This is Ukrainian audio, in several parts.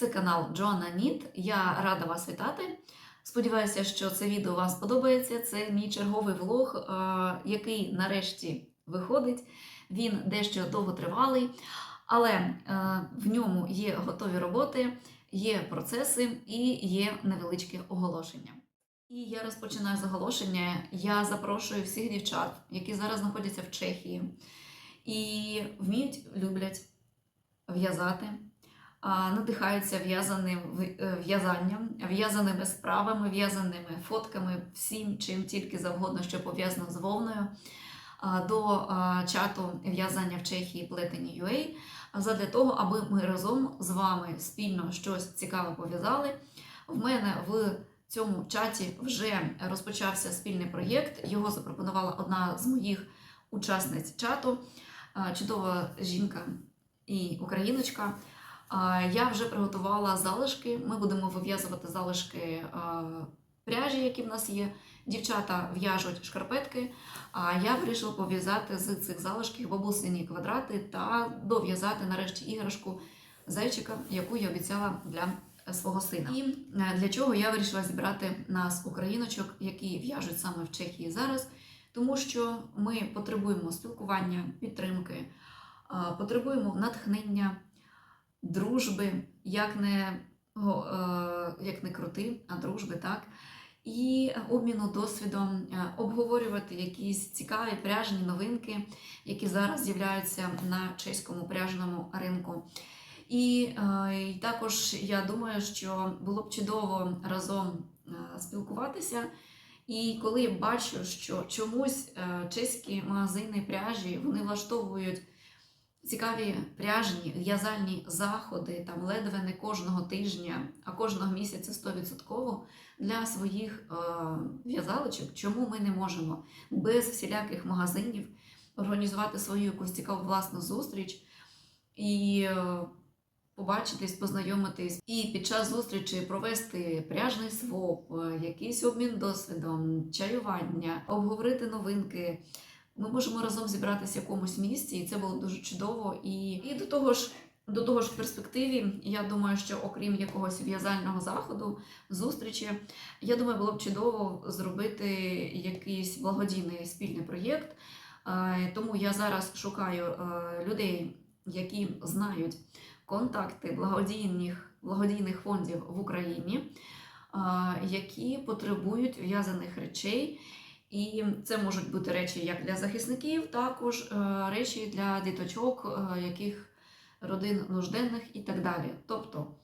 Це канал Джоанна Ніт. Я рада вас вітати. Сподіваюся, що це відео вам сподобається. Це мій черговий влог, який нарешті виходить. Він дещо довготривалий, але е, в ньому є готові роботи, є процеси і є невеличке оголошення. І я розпочинаю з оголошення. Я запрошую всіх дівчат, які зараз знаходяться в Чехії і вміють, люблять в'язати, надихаються в'язаним е, в'язанням, в'язаними справами, в'язаними фотками, всім, чим тільки завгодно, що пов'язано з вовною, до чату в'язання в Чехії плетені UA, задля того, аби ми разом з вами спільно щось цікаве пов'язали. В мене в цьому чаті вже розпочався спільний проєкт. Його запропонувала одна з моїх учасниць чату, чудова жінка і україночка. Я вже приготувала залишки. Ми будемо вив'язувати залишки пряжі, які в нас є. Дівчата в'яжуть шкарпетки, а я вирішила пов'язати з цих залишків бабусині квадрати та дов'язати нарешті іграшку зайчика, яку я обіцяла для свого сина. І е, для чого я вирішила зібрати нас, україночок, які в'яжуть саме в Чехії зараз, тому що ми потребуємо спілкування, підтримки, потребуємо натхнення, дружби, як не, е, як не крути, а дружби, так. І обміну досвідом, е, обговорювати якісь цікаві пряжні новинки, які зараз з'являються на чеському пряжному ринку. І, е, і також я думаю, що було б чудово разом е, спілкуватися. І коли я бачу, що чомусь е, чеські магазини пряжі вони влаштовують цікаві пряжні в'язальні заходи, там ледве не кожного тижня, а кожного місяця 100% для своїх е, в'язалочок, чому ми не можемо без всіляких магазинів організувати свою якусь цікаву власну зустріч і е, побачитись, познайомитись, і під час зустрічі провести пряжний своп, е, якийсь обмін досвідом, чаювання, обговорити новинки. Ми можемо разом зібратися в якомусь місці, і це було дуже чудово. І, і до того ж, до того ж, в перспективі, я думаю, що окрім якогось в'язального заходу, зустрічі, я думаю, було б чудово зробити якийсь благодійний спільний проєкт. Е, Тому я зараз шукаю е, людей, які знають контакти благодійних, благодійних фондів в Україні, які потребують в'язаних речей. І це можуть бути речі як для захисників, також е, речі для діточок, е, яких родин нужденних і так далі. Тобто,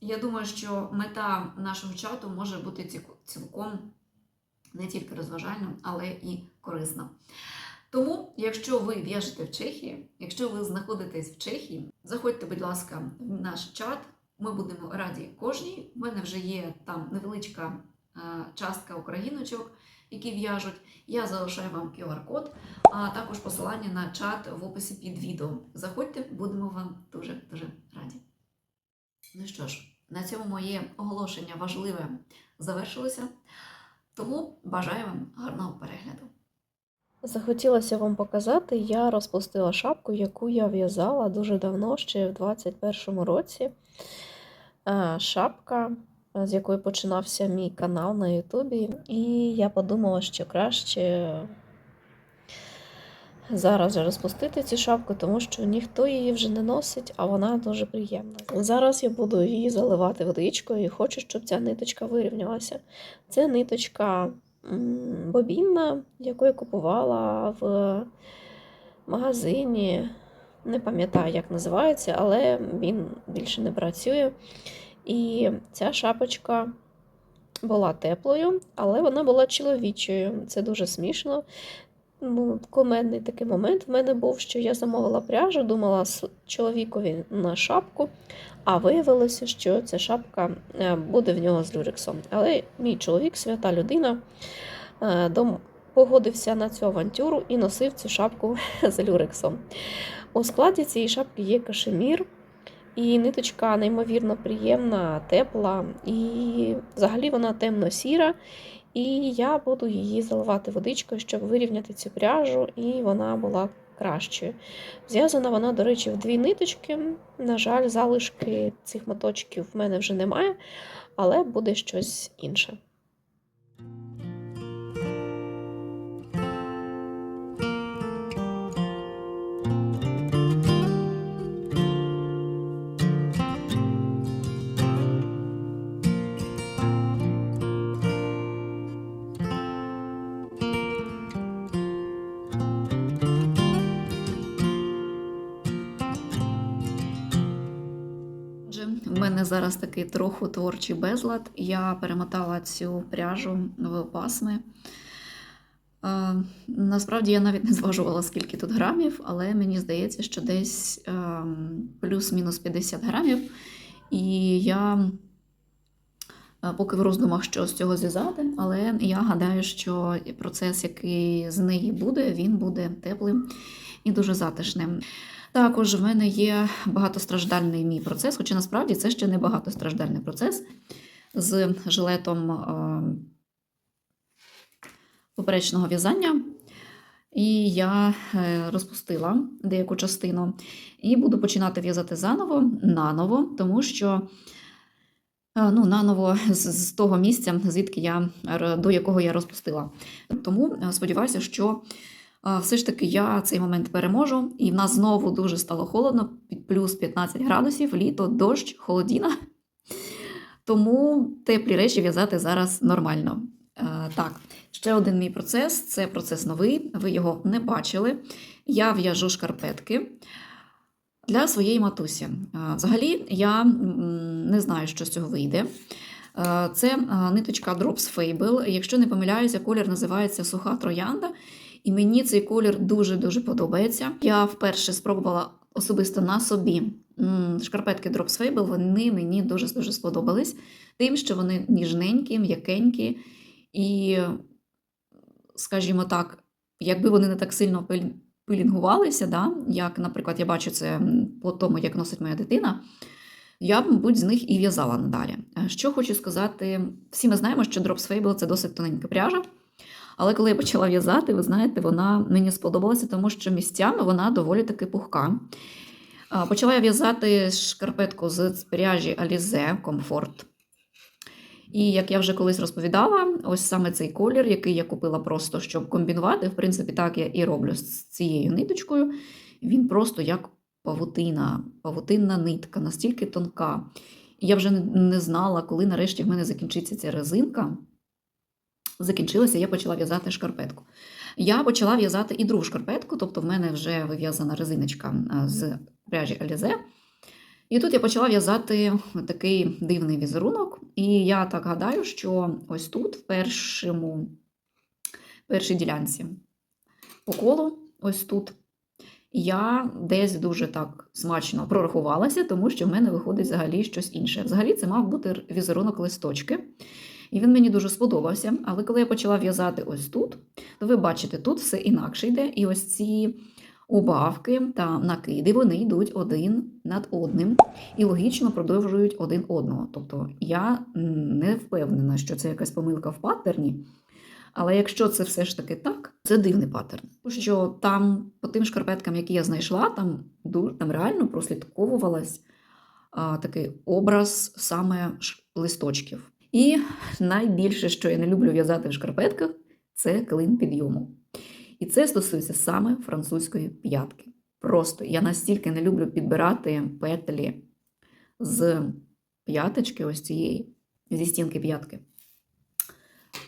я думаю, що мета нашого чату може бути цілком не тільки розважальним, але і корисним. Тому, якщо ви в'яжете в Чехії, якщо ви знаходитесь в Чехії, заходьте, будь ласка, в наш чат. Ми будемо раді кожній. У мене вже є там невеличка е, частка україночок, які в'яжуть. Я залишаю вам QR-код, а також посилання на чат в описі під відео. Заходьте, будемо вам дуже дуже раді. Ну що ж, на цьому моє оголошення важливе завершилося. Тому бажаю вам гарного перегляду. Захотілося вам показати, я розпустила шапку, яку я в'язала дуже давно, ще в 21-му році. Е, Шапка, з якої починався мій канал на Ютубі. І я подумала, що краще зараз розпустити цю шапку, тому що ніхто її вже не носить, а вона дуже приємна. Зараз я буду її заливати водичкою і хочу, щоб ця ниточка вирівнялася. Це ниточка бобінна, яку я купувала в магазині. Не пам'ятаю, як називається, але він більше не працює. І ця шапочка була теплою, але вона була чоловічою. Це дуже смішно. Ну, кумедний такий момент в мене був, що я замовила пряжу, думала чоловікові на шапку, а виявилося, що ця шапка е, буде в нього з люрексом. Але мій чоловік, свята людина, е, погодився на цю авантюру і носив цю шапку з люрексом. У складі цієї шапки є кашемір, і ниточка неймовірно приємна, тепла, і взагалі вона темно-сіра. І я буду її заливати водичкою, щоб вирівняти цю пряжу, і вона була кращою. Зв'язана вона, до речі, в дві ниточки. На жаль, залишки цих моточків в мене вже немає, але буде щось інше. Зараз такий трохи творчий безлад. Я перемотала цю пряжу в пасми. Е, насправді я навіть не зважувала, скільки тут грамів, але мені здається, що десь е, плюс-мінус 50 грамів. І я е, поки в роздумах, що з цього зв'язати, але я гадаю, що процес, який з неї буде, він буде теплим і дуже затишним. Також в мене є багатостраждальний мій процес, хоча насправді це ще не багатостраждальний процес з жилетом е, поперечного в'язання. І я е, розпустила деяку частину і буду починати в'язати заново, наново, тому що е, ну, наново з, того місця, звідки я до якого я розпустила. Тому сподіваюся, що все ж таки я цей момент переможу, і в нас знову дуже стало холодно, під плюс 15 градусів, літо, дощ, холодіна. Тому теплі речі в'язати зараз нормально. Е, так, ще один мій процес це процес новий, ви його не бачили. Я в'яжу шкарпетки для своєї матусі. Е, Взагалі, я не знаю, що з цього вийде. Е, Це ниточка Drops Fable. Якщо не помиляюся, колір називається Суха троянда. І мені цей колір дуже-дуже подобається. Я вперше спробувала особисто на собі шкарпетки Drops Fable, вони мені дуже-дуже сподобались. Тим, що вони ніжненькі, м'якенькі, і, скажімо так, якби вони не так сильно пилінгувалися, да, як, наприклад, я бачу це по тому, як носить моя дитина, я мабуть, з них і в'язала надалі. Е, Що хочу сказати, всі ми знаємо, що Drops Fable – це досить тоненька пряжа. Але коли я почала в'язати, ви знаєте, вона мені сподобалася, тому що місцями вона доволі таки пухка. Почала я в'язати шкарпетку з пряжі Alize Comfort. І як я вже колись розповідала, ось саме цей колір, який я купила просто, щоб комбінувати, в принципі, так я і роблю з цією ниточкою. Він просто як павутина, павутинна нитка, настільки тонка. І я вже не знала, коли нарешті в мене закінчиться ця резинка закінчилася, я почала в'язати шкарпетку. Я почала в'язати і другу шкарпетку, тобто в мене вже вив'язана резиночка з пряжі Alize. І тут я почала в'язати такий дивний візерунок. І я так гадаю, що ось тут, в першому, першій ділянці по колу, ось тут, я десь дуже так смачно прорахувалася, тому що в мене виходить взагалі щось інше. Взагалі, це мав бути візерунок листочки. І він мені дуже сподобався. Але коли я почала в'язати ось тут, то ви бачите, тут все інакше йде. І ось ці убавки та накиди вони йдуть один над одним і логічно продовжують один одного. Тобто я не впевнена, що це якась помилка в паттерні. Але якщо це все ж таки так, це дивний паттерн. Тому що там, по тим шкарпеткам, які я знайшла, там, там реально прослідковувалась а, такий образ саме листочків. І найбільше, що я не люблю в'язати в шкарпетках, це клин підйому. І це стосується саме французької п'ятки. Просто я настільки не люблю підбирати петлі з п'яточки, ось цієї, зі стінки п'ятки.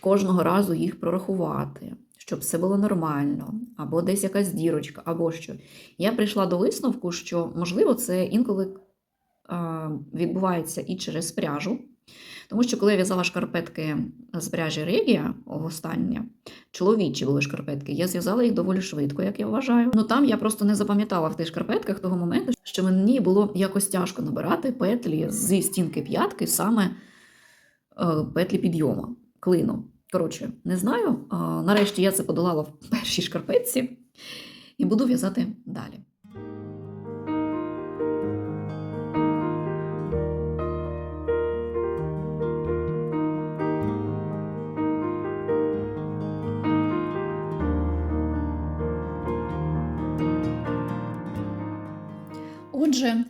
Кожного разу їх прорахувати, щоб все було нормально, або десь якась дірочка, або що. Я прийшла до висновку, що, можливо, це інколи відбувається і через пряжу. Тому що коли я в'язала шкарпетки з пряжі Регія, останнє, чоловічі були шкарпетки, я зв'язала їх доволі швидко, як я вважаю. Ну там я просто не запам'ятала в тих шкарпетках того моменту, що мені було якось тяжко набирати петлі зі стінки п'ятки, саме е, петлі підйому, клину. Коротше, не знаю. А, нарешті я це подолала в першій шкарпетці і буду в'язати далі.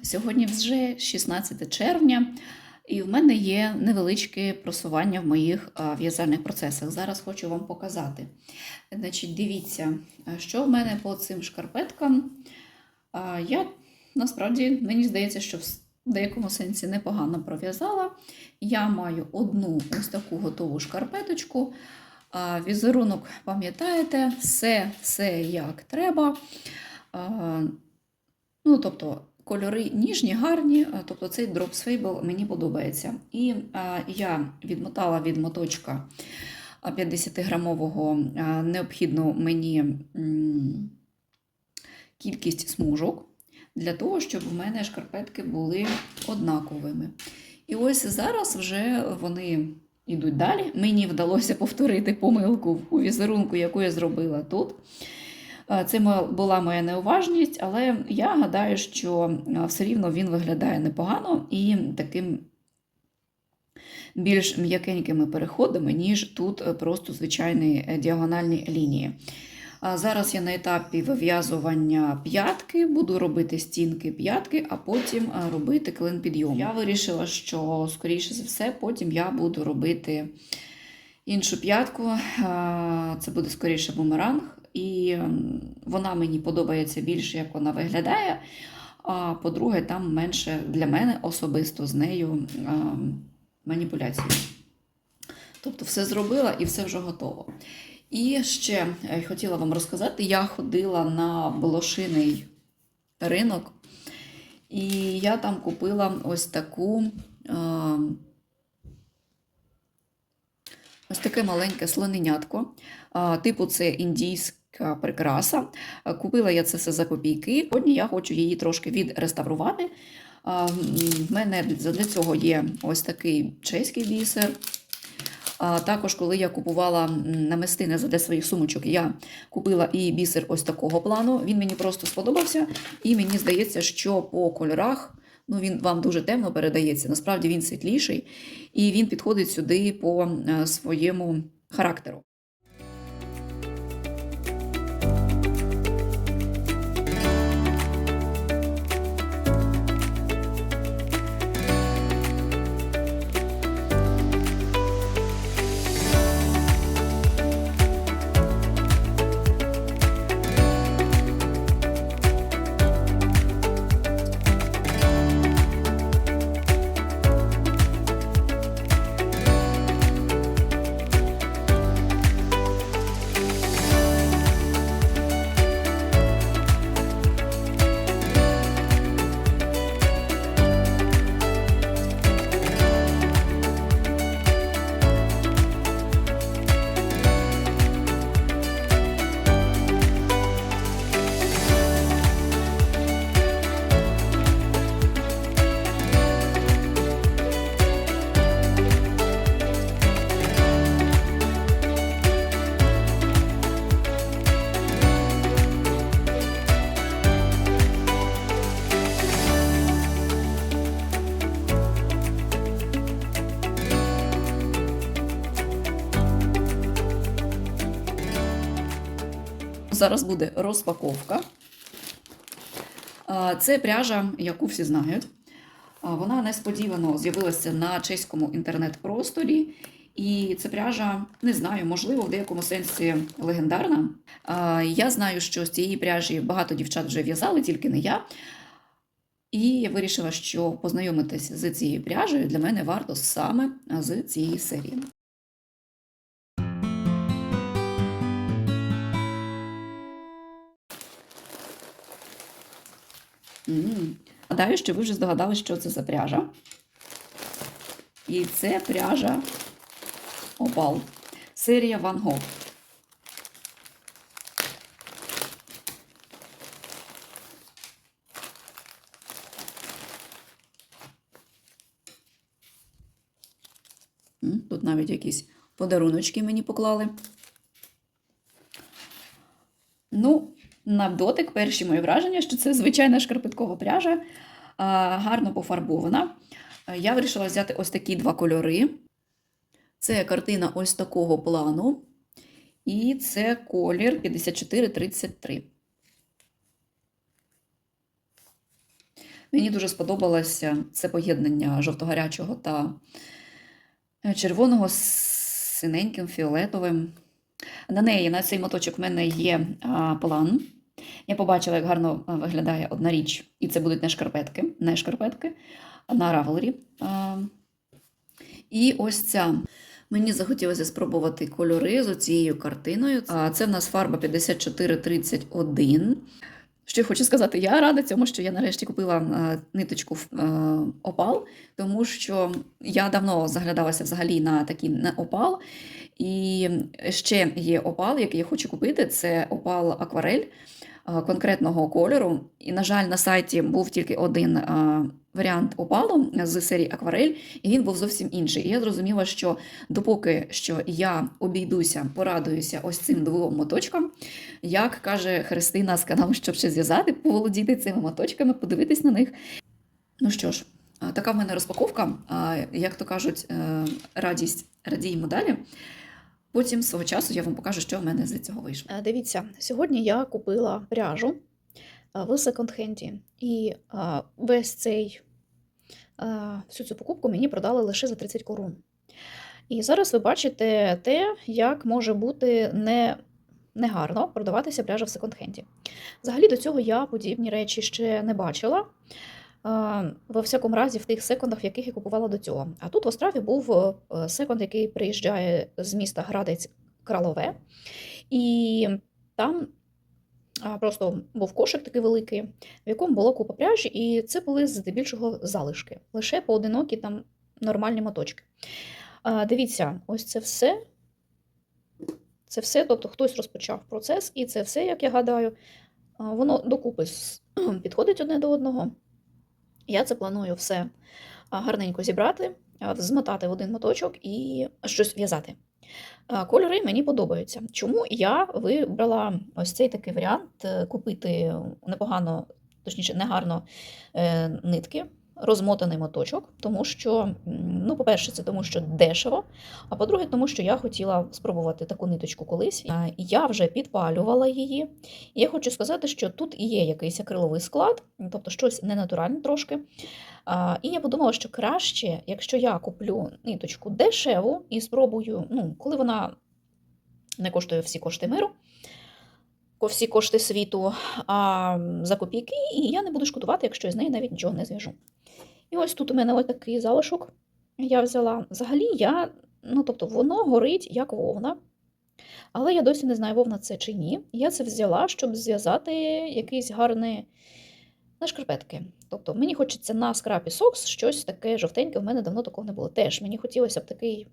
Сьогодні вже 16 червня, і в мене є невеличке просування в моїх в'язальних процесах. Зараз хочу вам показати. Значить, дивіться, що в мене по цим шкарпеткам. Я насправді мені здається, що в деякому сенсі непогано пров'язала. Я маю одну ось таку готову шкарпеточку. Візерунок, пам'ятаєте, все, все як треба. Ну, тобто, кольори ніжні, гарні, тобто цей Drops Fable мені подобається. І а, я відмотала від моточка 50-грамового а, необхідну мені кількість смужок для того, щоб в мене шкарпетки були однаковими. І ось зараз вже вони йдуть далі. Мені вдалося повторити помилку у візерунку, яку я зробила тут. Е, Це була моя неуважність, але я гадаю, що е, все рівно він виглядає непогано і таким більш м'якенькими переходами, ніж тут е, просто звичайні діагональні лінії. Зараз я на етапі вив'язування п'ятки, буду робити стінки п'ятки, а потім робити клин підйому. Я вирішила, що, скоріше за все, потім я буду робити іншу п'ятку. Це буде скоріше бумеранг, і вона мені подобається більше, як вона виглядає. А по-друге, там менше для мене особисто з нею е, маніпуляцій. Тобто все зробила і все вже готово. І ще е, хотіла вам розказати: я ходила на блошиний ринок, і я там купила ось таку. е, Ось таке маленьке слоненятко. Типу, це індійська прикраса. Купила я це все за копійки. Сьогодні я хочу її трошки відреставрувати. В мене для цього є ось такий чеський бісер. А також, коли я купувала намистини для своїх сумочок, я купила і бісер ось такого плану. Він мені просто сподобався, і мені здається, що по кольорах ну, він вам дуже темно передається. Насправді він світліший, і він підходить сюди по е, своєму характеру. Зараз буде розпаковка. Це пряжа, яку всі знають. Вона несподівано з'явилася на чеському інтернет-просторі. І ця пряжа, не знаю, можливо, в деякому сенсі легендарна. Я знаю, що з цієї пряжі багато дівчат вже в'язали, тільки не я. І я вирішила, що познайомитися з цією пряжею для мене варто саме з цієї серії. Гадаю, що ви вже здогадалися, що це за пряжа. І це пряжа Опал. Серія Gogh. М, Тут навіть якісь подаруночки мені поклали. Ну, на дотик перші мої враження, що це звичайна шкарпеткова пряжа, гарно пофарбована. Я вирішила взяти ось такі два кольори. Це картина ось такого плану. І це колір 5433. Мені дуже сподобалося це поєднання жовто-гарячого та е, червоного з синеньким, фіолетовим. На неї, на цей моточок, в мене є а, план. Я побачила, як гарно виглядає одна річ, і це будуть не шкарпетки, не шкарпетки, на равелері. А, і ось ця. Мені захотілося спробувати кольори з цією картиною. Це в нас фарба 5431. Що я хочу сказати, я рада цьому, що я нарешті купила е, ниточку в е, опал, тому що я давно заглядалася взагалі на такий на опал. І ще є опал, який я хочу купити. Це опал акварель е, конкретного кольору. І, на жаль, на сайті був тільки один е, варіант опалу з серії акварель, і він був зовсім інший. І я зрозуміла, що допоки що я обійдуся, порадуюся ось цим двом моточкам, як каже Христина з каналу, щоб ще зв'язати, поволодіти цими моточками, подивитись на них. Ну що ж, така в мене розпаковка. Як то кажуть, е, радість радіємо далі. Потім свого часу я вам покажу, що в мене з цього вийшло. Е, Дивіться, сьогодні я купила пряжу е, в секонд-хенді, і е, весь цей всю цю покупку мені продали лише за 30 корун. І зараз ви бачите те, як може бути не, негарно продаватися пряжа в секонд-хенді. Взагалі до цього я подібні речі ще не бачила. Во всякому разі, в тих секондах, в яких я купувала до цього. А тут в Острові був е, секонд, який приїжджає з міста Градець Кралове. І там просто був кошик такий великий, в якому було купа пряжі, і це були здебільшого залишки, лише поодинокі там нормальні моточки. Дивіться, ось це все. Це все, тобто хтось розпочав процес, і це все, як я гадаю, воно докупи підходить одне до одного. Я це планую все гарненько зібрати, змотати в один моточок і щось в'язати. Кольори мені подобаються. Чому я вибрала ось цей такий варіант е, купити непогано, точніше, негарно е, нитки, розмотаний моточок, тому що, ну, по-перше, це тому, що дешево, а по-друге, тому що я хотіла спробувати таку ниточку колись. Я вже підпалювала її. І я хочу сказати, що тут є якийсь акриловий склад, тобто щось ненатуральне трошки. І я подумала, що краще, якщо я куплю ниточку дешеву і спробую, ну, коли вона не коштує всі кошти миру, ко- всі кошти світу, а за копійки, і я не буду шкодувати, якщо з неї навіть нічого не зв'яжу. І ось тут у мене ось такий залишок я взяла. Взагалі, я, ну, тобто, воно горить як вовна. Але я досі не знаю, вовна це чи ні. Я це взяла, щоб зв'язати якийсь гарний на шкарпетки. Тобто мені хочеться на скрапі сокс щось таке жовтеньке, в мене давно такого не було. Теж мені хотілося б такий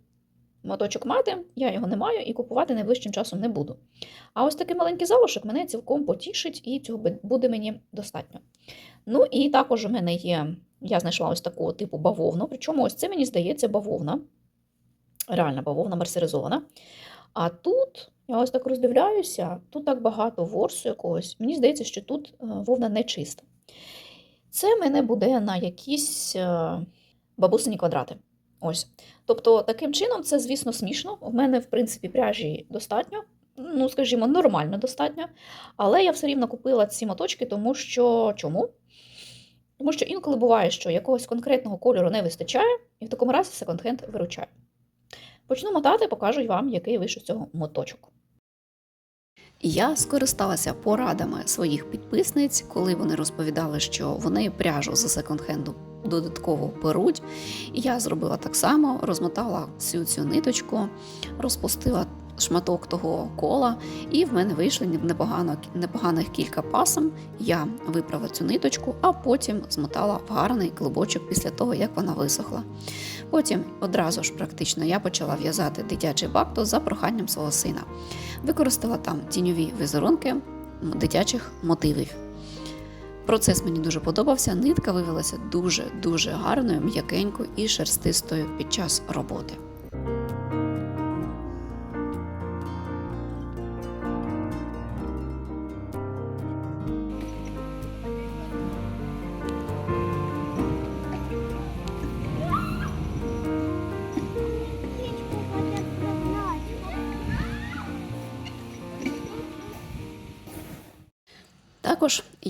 моточок мати, я його не маю і купувати найближчим часом не буду. А ось такий маленький залишок мене цілком потішить, і цього буде мені достатньо. Ну і також у мене є, я знайшла ось такого типу бавовну, причому ось це мені здається бавовна, реальна бавовна мерсеризована. А тут, я ось так роздивляюся, тут так багато ворсу якогось. Мені здається, що тут е, вовна не чиста. Це мене буде на якісь е, бабусині квадрати. Ось. Тобто, таким чином, це, звісно, смішно. В мене, в принципі, пряжі достатньо, ну, скажімо, нормально достатньо. Але я все рівно купила ці моточки, тому що чому? Тому що інколи буває, що якогось конкретного кольору не вистачає, і в такому разі секонд-хенд виручає. Почну мотати, покажу вам, який вийшов з цього моточок. Я скористалася порадами своїх підписниць, коли вони розповідали, що вони пряжу з секонд-хенду додатково беруть. І я зробила так само, розмотала всю цю ниточку, розпустила шматок того кола, і в мене вийшли непогано, непоганих кілька пасом. Я виправила цю ниточку, а потім змотала в гарний клубочок після того, як вона висохла. Потім одразу ж практично я почала в'язати дитячий бактус за проханням свого сина. Використала там тіньові візерунки дитячих мотивів. Процес мені дуже подобався. Нитка виявилася дуже-дуже гарною, м'якенькою і шерстистою під час роботи.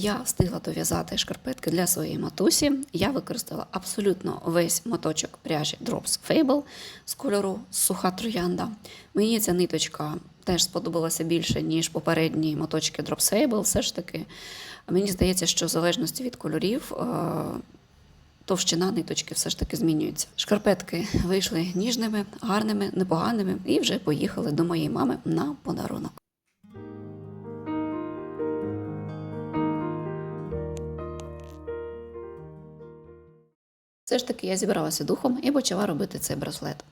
Я встигла дов'язати шкарпетки для своєї матусі. Я використала абсолютно весь моточок пряжі Drops Fable з кольору суха троянда. Мені ця ниточка теж сподобалася більше, ніж попередні моточки Drops Fable. Все ж таки, мені здається, що в залежності від кольорів. е, Товщина ниточки все ж таки змінюється. Шкарпетки вийшли ніжними, гарними, непоганими і вже поїхали до моєї мами на подарунок. Все ж таки я зібралася духом і почала робити цей браслет.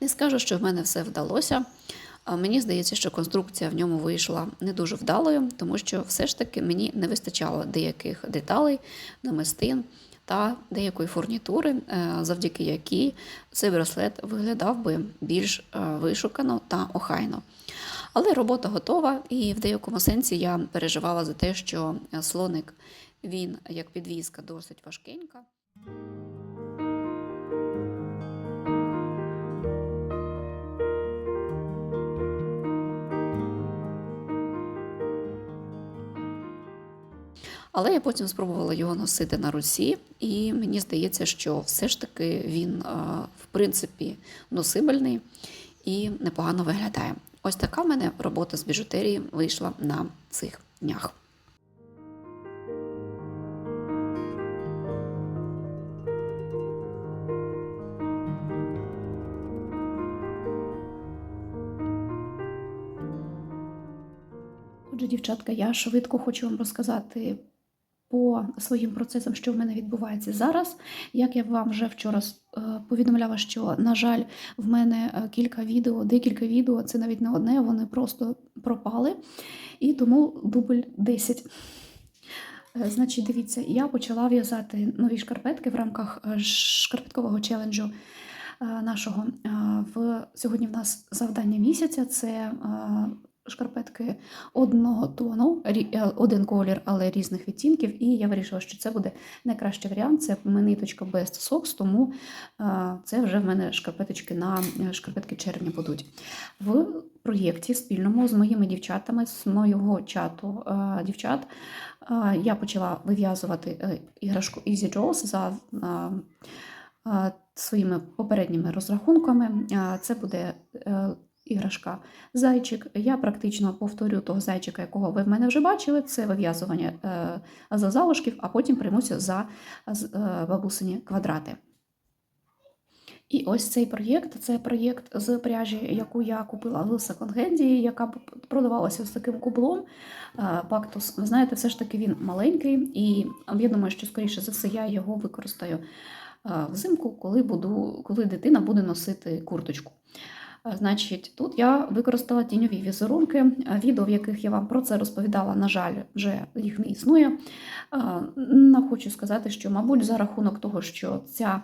Не скажу, що в мене все вдалося. Мені здається, що конструкція в ньому вийшла не дуже вдалою, тому що все ж таки мені не вистачало деяких деталей, намистин та деякої фурнітури, е, завдяки якій цей браслет виглядав би більш е, вишукано та охайно. Але робота готова, і в деякому сенсі я переживала за те, що е, слоник він як підвізка досить важкенька. Але я потім спробувала його носити на руці, і мені здається, що все ж таки він, в принципі, носибельний і непогано виглядає. Ось така в мене робота з біжутерії вийшла на цих днях. Отже, дівчатка, я швидко хочу вам розказати по своїм процесам, що в мене відбувається зараз. Як я вам вже вчора е, повідомляла, що, на жаль, в мене е, кілька відео, декілька відео, це навіть не одне, вони просто пропали. І тому дубль 10. Е, Значить, дивіться, я почала в'язати нові шкарпетки в рамках шкарпеткового челенджу нашого. В сьогодні в нас завдання місяця це шкарпетки одного тону, е, один колір, але різних відтінків. І я вирішила, що це буде найкращий варіант. Це ниточка Best Socks, тому е, це вже в мене шкарпеточки на е, шкарпетки червня будуть. В проєкті спільному з моїми дівчатами, з моєго чату дівчат, я почала вив'язувати іграшку Easy Jaws за своїми попередніми розрахунками. Це буде іграшка зайчик. Я практично повторю того зайчика, якого ви в мене вже бачили. Це вив'язування е, за залишків, а потім приймуся за е, бабусині квадрати. І ось цей проєкт це проєкт з пряжі, яку я купила в секонд-хенді, яка продавалася з таким кублом. Е, Пактус, ви знаєте, все ж таки він маленький, і я думаю, що скоріше за все я його використаю взимку, коли, буду, коли дитина буде носити курточку. Е, Значить, тут я використала тіньові візерунки, е, відео, в яких я вам про це розповідала, на жаль, вже їх не існує. Е, Хочу сказати, що, мабуть, за рахунок того, що ця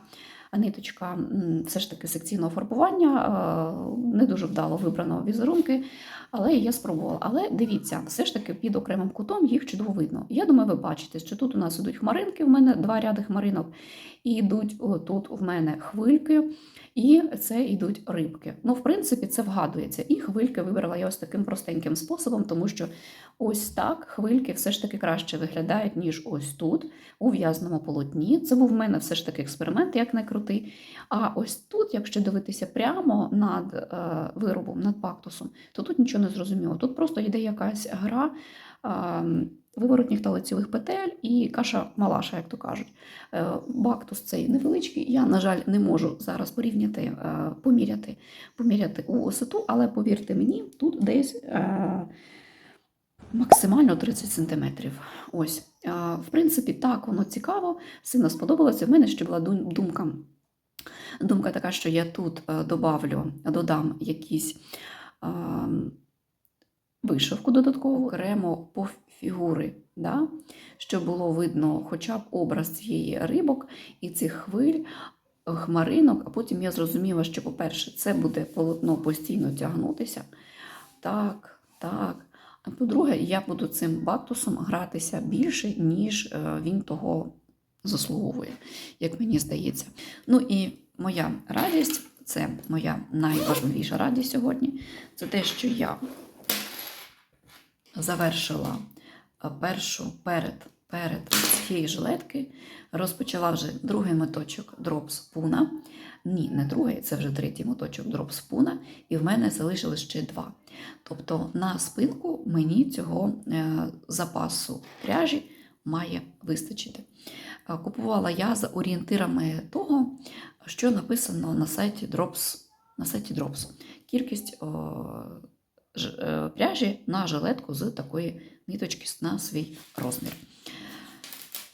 ниточка все ж таки секційного фарбування, не дуже вдало вибрано візерунки, але я спробувала. Але дивіться, все ж таки під окремим кутом їх чудово видно. Я думаю, ви бачите, що тут у нас ідуть хмаринки, в мене два ряди хмаринок, і йдуть тут в мене хвильки. І це йдуть рибки. Ну, в принципі, це вгадується. І хвильки вибрала я ось таким простеньким способом, тому що ось так хвильки все ж таки краще виглядають, ніж ось тут, у в'язному полотні. Це був в мене все ж таки експеримент, як не крутий. А ось тут, якщо дивитися прямо над е, виробом, над пактусом, то тут нічого не зрозуміло. Тут просто йде якась гра. Виворотніх та лицевих петель і каша малаша, як то кажуть. Е, Бактус цей невеличкий. Я, на жаль, не можу зараз порівняти, е, поміряти, поміряти у висоту, але повірте мені, тут десь е, максимально 30 сантиметрів. Ось, в принципі, так воно цікаво, сильно сподобалося. В мене ще була думка. Думка така, що я тут добавлю, додам якісь е, вишивку додаткову, окремо по фігури, да? щоб було видно хоча б образ цієї рибок і цих хвиль, хмаринок. А потім я зрозуміла, що, по-перше, це буде полотно постійно тягнутися. Так, так. А по-друге, я буду цим бактусом гратися більше, ніж е, він того заслуговує, як мені здається. Ну і моя радість це моя найважливіша радість сьогодні. Це те, що я завершила е, першу перед перед цієї жилетки розпочала вже другий моточок дроп спуна. Ні, не другий, це вже третій моточок дроп спуна, і в мене залишилось ще два. Тобто на спинку мені цього е, запасу пряжі має вистачити. Е, Купувала я за орієнтирами того, що написано на сайті Drops. На сайті Drops. Кількість о, пряжі на жилетку з такої ниточки на свій розмір.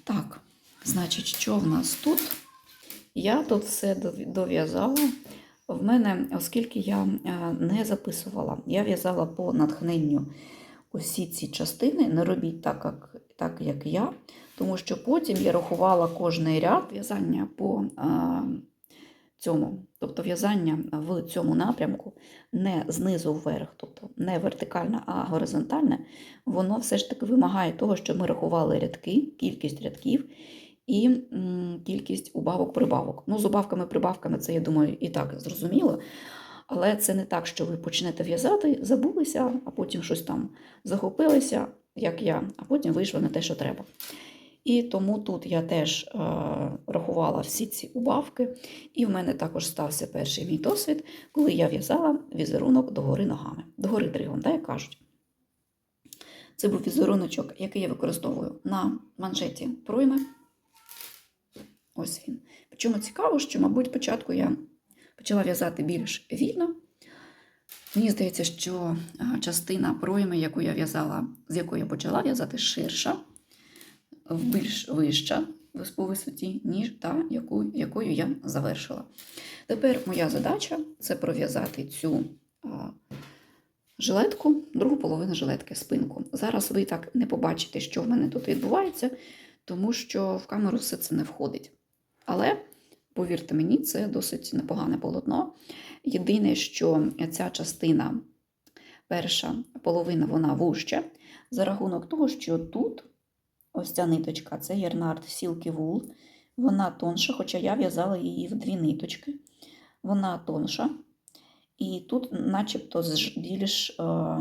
Так, значить, що в нас тут? Я тут все дов'язала. В мене, оскільки я е, не записувала, я в'язала по натхненню усі ці частини. Не робіть так, як, так, як я, тому що потім я рахувала кожний ряд в'язання по е, цьому, тобто в'язання в цьому напрямку не знизу вверх, тобто не вертикальне, а горизонтальне, воно все ж таки вимагає того, що ми рахували рядки, кількість рядків і кількість убавок-прибавок. Ну, з убавками-прибавками це, я думаю, і так зрозуміло. Але це не так, що ви почнете в'язати, забулися, а потім щось там захопилися, як я, а потім вийшло не те, що треба. І тому тут я теж е, рахувала всі ці убавки, і в мене також стався перший мій досвід, коли я в'язала візерунок догори ногами. Догори дригом, так як кажуть. Це був візеруночок, який я використовую на манжеті пройми. Ось він. Причому цікаво, що, мабуть, спочатку я почала в'язати більш вільно. Мені здається, що частина пройми, яку я в'язала, з якої я почала в'язати, ширша, більш вища по висоті, ніж та, яку, якою я завершила. Тепер моя задача це пров'язати цю а, жилетку, другу половину жилетки, спинку. Зараз ви так не побачите, що в мене тут відбувається, тому що в камеру все це не входить. Але, повірте мені, це досить непогане полотно. Єдине, що ця частина, перша половина, вона вужча, за рахунок того, що тут ось ця ниточка, це Єрнард Silky Wool, вона тонша, хоча я в'язала її в дві ниточки. Вона тонша. І тут, начебто, більш е,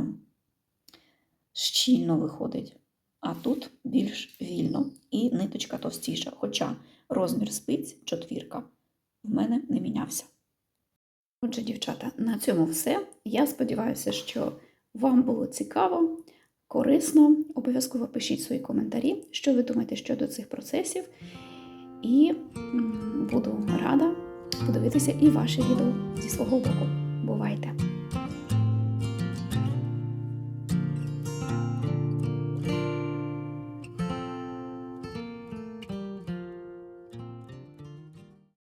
щільно виходить, а тут більш вільно. І ниточка товстіша. Хоча розмір спиць четвірка в мене не мінявся. Отже, дівчата, на цьому все. Я сподіваюся, що вам було цікаво, корисно. Обов'язково пишіть свої коментарі, що ви думаєте щодо цих процесів. І буду рада подивитися і ваші відео зі свого боку. Бувайте!